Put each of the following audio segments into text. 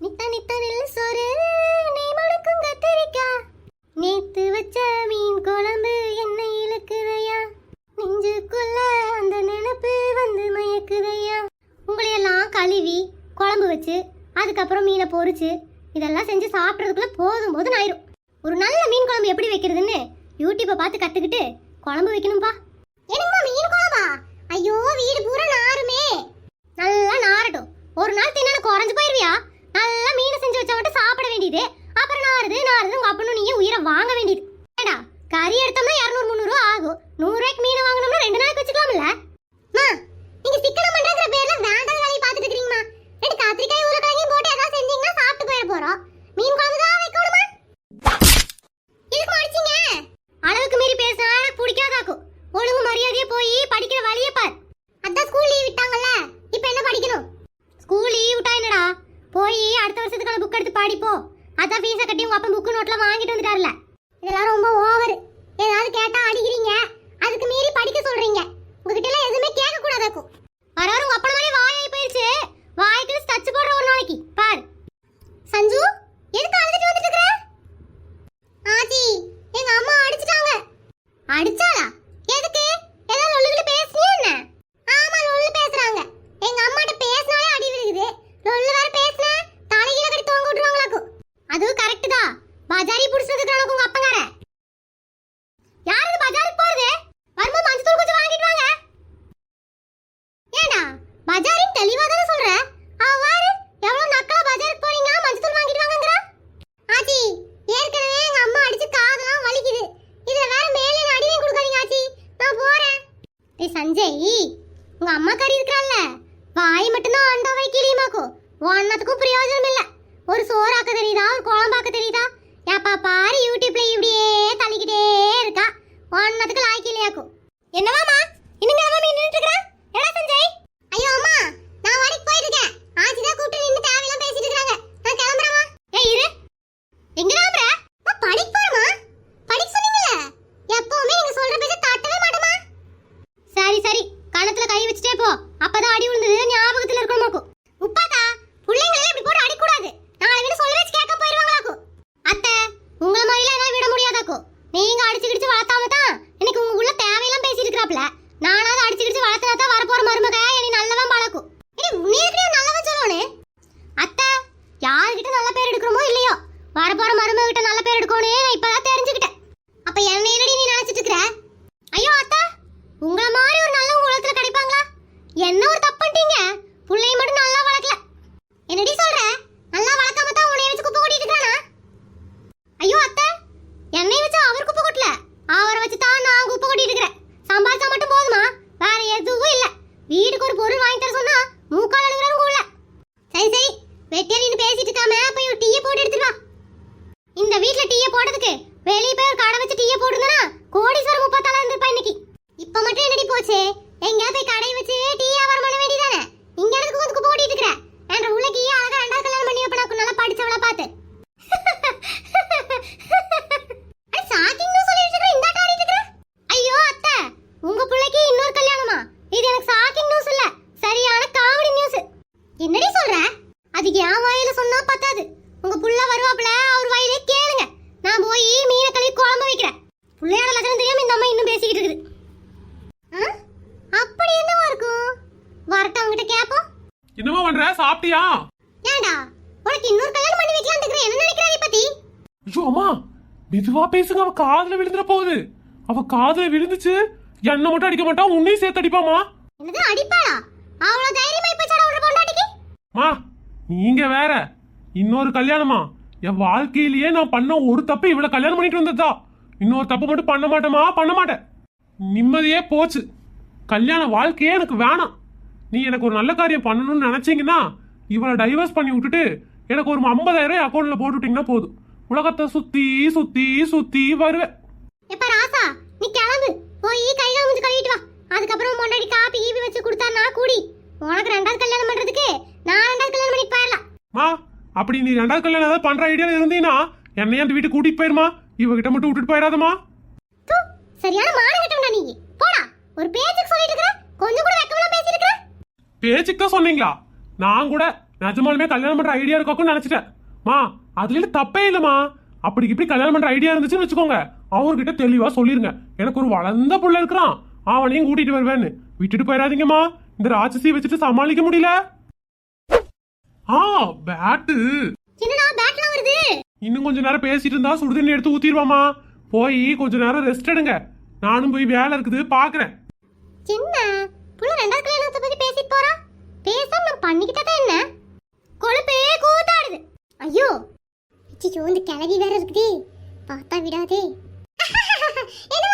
நித்தா நித்தா நெல் சோறு. நீ முழுக்கும் கத்திரிக்கா. நேத்து வச்ச மீன் குழம்பு என்ன இழுக்குதையா? நெஞ்சுக்குள்ள அந்த நினப்பு வந்து மயக்குதையா? உங்களையெல்லாம் கழுவி குழம்பு வச்சு அதுக்கப்புறம் மீனை பொறிச்சு இதெல்லாம் செஞ்சு சாப்பிட்றதுக்குள்ள போதும் போதும் ஆயிரும். ஒரு நல்ல மீன் குழம்பு எப்படி வைக்கிறதுன்னு யூடியூப்பை பார்த்து கற்றுக்கிட்டு குழம்பு வைக்கணும்ப்பா என்னம்மா மீன் குழம்பா? ஐயோ வீடு பூரா நாருமே. நல்லா நாரட்டும் ஒரு நாள் தின்னு குறைஞ்சு போயிருவியா? நல்லா மீன் செஞ்சு வச்சவங்கிட்ட சாப்பிட வேண்டியது. அப்புறம் நாறுது நாறுது உங்க அப்பனும் நீயே உயிரை வாங்க வேண்டியது. ஏடா கறி எடுத்தோம்னா இரநூறு முந்நூறுவா ஆகும். நூறுரூவாய்க்கு மீன் வாங்கினோம்னா ரெண்டு நாளைக்கு வச்சுக்கலாம்ல? வெட்டேரின்னு பேசிட்டு இருக்காம போறியா ஏடா உனக்கு இன்னொரு கல்யாணம் பண்ணி வைக்கலாம் என்ன நினைக்கிறாய் பத்தி? ஐயோ அம்மா மெதுவா பேசுங்க அவ காதுல விழுந்துற போகுது. அவ காதுல விழுந்துச்சு என்ன மட்டும் அடிக்க மாட்டா உன்னையும் சேர்த்து அடிப்பாமா என்னது அடிப்பாளா? அவ்வளவு தைரியமா இப்ப சார் ஒரு பொண்டாட்டிக்கு? மா நீங்க வேற. இன்னொரு கல்யாணமா? என் வாழ்க்கையிலேயே நான் பண்ண ஒரு தப்பு இவ்வளவு கல்யாணம் பண்ணிட்டு வந்ததா? இன்னொரு தப்பு மட்டும் பண்ண மாட்டேமா பண்ண மாட்டேன். நிம்மதியே போச்சு. கல்யாண வாழ்க்கையே எனக்கு வேணாம். நீ எனக்கு ஒரு நல்ல காரியம் பண்ணணும்னு நினைச்சீங்கன்னா இவனை டைவர்ஸ் பண்ணி விட்டுட்டு எனக்கு ஒரு ஐம்பதாயிரம் அக்கௌண்ட்ல போட்டுவிட்டிங்கன்னா போதும். உலகத்தை சுத்தி சுத்தி சுத்தி வருவேன். எப்ப ராசா நீ கிளம்பு. போய் கை கால் முடிஞ்சு கழுவிட்டு வா. அதுக்கப்புறம் முன்னாடி காப்பி ஈபி வச்சு கொடுத்தா நான் கூடி. உனக்கு ரெண்டாவது கல்யாணம் பண்றதுக்கு நான் ரெண்டாவது கல்யாணம் பண்ணிட்டு போயிடலாம். மா அப்படி நீ ரெண்டாவது கல்யாணம் ஏதாவது பண்ற ஐடியால இருந்தீங்கன்னா என்னைய அந்த வீட்டுக்கு கூட்டிட்டு போயிருமா? இவகிட்ட மட்டும் விட்டுட்டு போயிடாதமா சரியான மானகட்டம்டா நீங்க போடா. ஒரு பேச்சுக்கு சொல்லிட்டு இருக்கற கொஞ்சம் கூட வெக்கமா பேசிட்டு இருக்கற. பேச்சுக்கு தான் சொன்னீங்களா? நான் கூட நிஜமாலுமே கல்யாணம் பண்ற ஐடியா இருக்கும்னு நினைச்சிட்டேன். மா அதுல தப்பே இல்லைம்மா. அப்படி இப்படி கல்யாணம் பண்ற ஐடியா இருந்துச்சுன்னு வச்சுக்கோங்க. அவர்கிட்ட தெளிவா சொல்லிருங்க. எனக்கு ஒரு வளர்ந்த புள்ள இருக்கிறான். அவனையும் கூட்டிட்டு வருவேன்னு. விட்டுட்டு போயிடாதீங்கம்மா. இந்த ராட்சசி வச்சுட்டு சமாளிக்க முடியல. ஆ பேட்டு. இன்னும் கொஞ்ச நேரம் பேசிட்டு இருந்தா சுடுதண்ணி எடுத்து ஊத்திடுவாமா போய் கொஞ்ச நேரம் ரெஸ்ட் எடுங்க. நானும் போய் வேலை இருக்குது பாக்குறேன். என்ன? புள்ள ரெண்டாவது கல்யாணத்தை பத்தி பேசிட்டு போறான் பேசாம நான் பண்ணிக்கிட்டே தான் என்ன? கொழுப்பே கூத்தாடுது. ஐயோ இச்சி இந்த கிளவி வேற இருக்குதே. பார்த்தா விடாதே.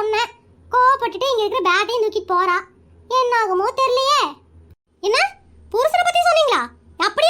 சொன்னேன். கோவப்பட்டுட்டு இங்க இருக்கிற பேட்டையும் தூக்கி போறா. என்ன ஆகுமோ தெரியலையே. என்ன? புருஷனை பத்தி சொன்னீங்களா? அப்படி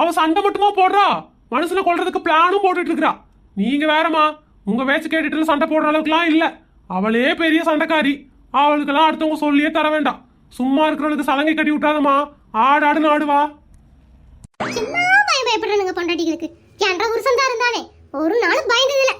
அவ சண்டை மட்டுமா போடுறா? மனசுல கொள்றதுக்கு பிளானும் போட்டுட்டு இருக்கிறா. நீங்க வேறம்மா உங்க பேச்சு கேட்டுட்டு சண்டை போடுற அளவுக்குலாம் இல்ல. அவளே பெரிய சண்டைக்காரி. அவளுக்கெல்லாம் அடுத்தவங்க சொல்லியே தர வேண்டாம். சும்மா இருக்கிறவளுக்கு சலங்கை கட்டி விட்டாதம்மா. ஆடு ஆடுன்னு ஆடுவா சும்மா பயம் பயப்படுறானுங்க பொண்டாட்டிகளுக்கு. என்ற ஒரு சந்தா இருந்தானே ஒரு நாளும் பயந்ததில்லை.